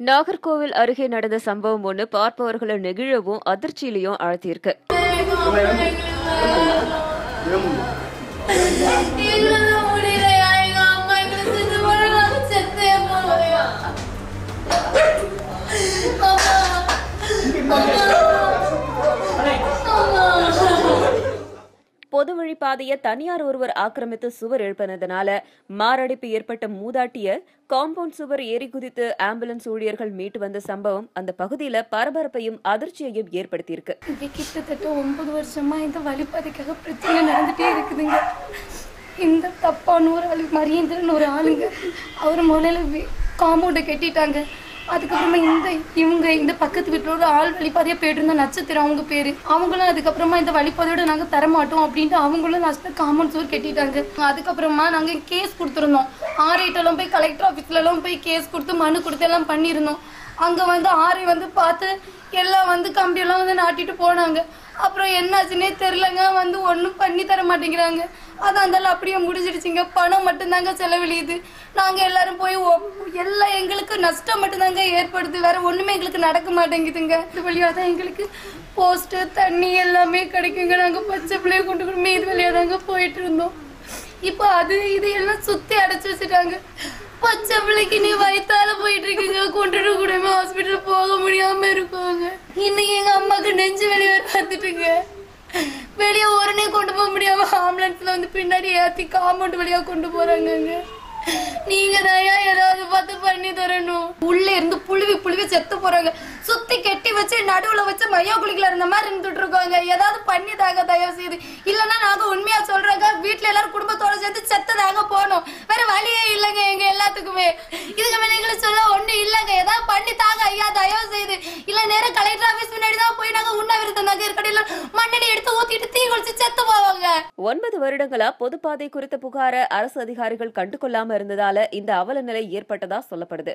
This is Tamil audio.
நாகர்கோவில் அருகே நடந்த சம்பவம் ஒன்று பார்ப்பவர்களை நெகிழவும் அதிர்ச்சியிலையும் ஆழ்த்தியிருக்கு. Oh, முடியலையா எங்க அம்மா எங்களை செத்து போடுறாங்க செத்தே போலையா அம்மா அம்மா பொது வழிப்பாதையை தனியார் ஒருவர் ஆக்கிரமித்து சுவர் எழுப்பினதனால மாரடைப்பு ஏற்பட்ட மூதாட்டிய காம்பவுண்ட் சுவர் ஏறி குதித்து ஆம்புலன்ஸ் ஊழியர்கள் மீட்டு வந்த சம்பவம் அந்த பகுதியில பரபரப்பையும் அதிர்ச்சியையும் ஏற்படுத்தியிருக்கு. இங்கே கிட்டத்தட்ட ஒன்பது வருஷமா இந்த வழிபாதைக்காக பிரச்சனை நடந்துட்டே இருக்குதுங்க. இந்த தப்பான ஒரு ஆளு மரியேந்திரன் ஒரு ஆளுங்க. அவர் முதல்ல காம்பவுண்டை கட்டிட்டாங்க. அதுக்கப்புறமா இந்த இவங்க இந்த பக்கத்து வீட்டில் ஒரு ஆள் வழிபாதையாக போயிட்டு இருந்த நட்சத்திரம் அவங்க பேர். அவங்களும் அதுக்கப்புறமா இந்த வழிபாதையோட நாங்கள் தரமாட்டோம் அப்படின்ட்டு அவங்களும் லாஸ்ட்டில் காம்பவுண்ட் சோர் கட்டிட்டாங்க. அதுக்கப்புறமா நாங்கள் கேஸ் கொடுத்துருந்தோம். ஆர்ஐட்டெல்லாம் போய் கலெக்டர் ஆஃபீஸ்லலாம் போய் கேஸ் கொடுத்து மனு கொடுத்து எல்லாம் பண்ணியிருந்தோம். அங்கே வந்து ஆரி வந்து பார்த்து எல்லாம் வந்து கம்பியெல்லாம் வந்து நாட்டிட்டு போனாங்க. அப்புறம் என்னாச்சுன்னே தெரிலங்க வந்து ஒன்றும் பண்ணி தர மாட்டேங்கிறாங்க. அதான் இருந்தாலும் அப்படியே முடிஞ்சிடுச்சுங்க. பணம் மட்டும்தாங்க செலவழியுது. நாங்கள் எல்லாரும் போய் எல்லாம் எங்களுக்கு நஷ்டம் மட்டும்தாங்க ஏற்படுது. வேற ஒன்றுமே எங்களுக்கு நடக்க மாட்டேங்குதுங்க. இது வழியாக தான் எங்களுக்கு போஸ்ட்டு தண்ணி எல்லாமே கிடைக்குங்க. நாங்கள் பச்சை பிள்ளைய கொண்டு கொண்டு இது வழியாக தாங்க போயிட்டு இருந்தோம். இப்போ அது இது எல்லாம் சுத்தி அடைச்சு வச்சுட்டாங்க. பச்சை பிள்ளைக்கு நீ வயித்தால போயிட்டு இருக்கீங்க. கொண்டுட்டு கூடமே ஹாஸ்பிட்டல் போக முடியாம இருக்காங்க. இன்னைக்கு எங்க அம்மாக்கு நெஞ்சு வெளியே பார்த்துட்டுங்க வெளியே உடனே கொண்டு போக முடியாம ஆம்புலன்ஸ்ல வந்து பின்னாடி ஏத்தி காம்பவுண்ட் வழியா கொண்டு போறாங்கங்க. நீங்க தயா ஏதாவது பார்த்து பண்ணி தரணும். உள்ள இருந்து புழுவி புழுவி செத்து போறாங்க. சுத்தி கெட்டி வச்சு நடுவுல வச்சு மையா குளிக்கல இருந்த மாதிரி இருந்துட்டு இருக்காங்க. ஏதாவது பண்ணி தாங்க தயவு செய்து. இல்லைன்னா உண்மையா சொல்றாங்க வீட்டுல எல்லாரும் குடும்பத்தோட சேர்த்து செத்ததாக போனோம் போகணும். வேற வழியே இல்லைங்க எங்க எல்லாத்துக்குமே. இதுக்கு மேல எங்களை சொல்ல ஒண்ணு இல்லைங்க. ஏதாவது பண்ணி தாங்க ஐயா தயவு செய்து. இல்ல நேரம் கலெக்டர் ஆபீஸ் முன்னாடி தான் போய் நாங்க உண்ணாவிரதம் நகை இருக்கடையில மண்ணெண்ணி எடுத்து ஊத்திட்டு தீ குளிச்சு செத்து போவாங்க. ஒன்பது வருடங்களா பொதுப்பாதை குறித்த புகார அரசு அதிகாரிகள் கண்டுகொள்ளாம இருந்ததால இந்த அவல நிலை ஏற்பட்டதா சொல்லப்படுது.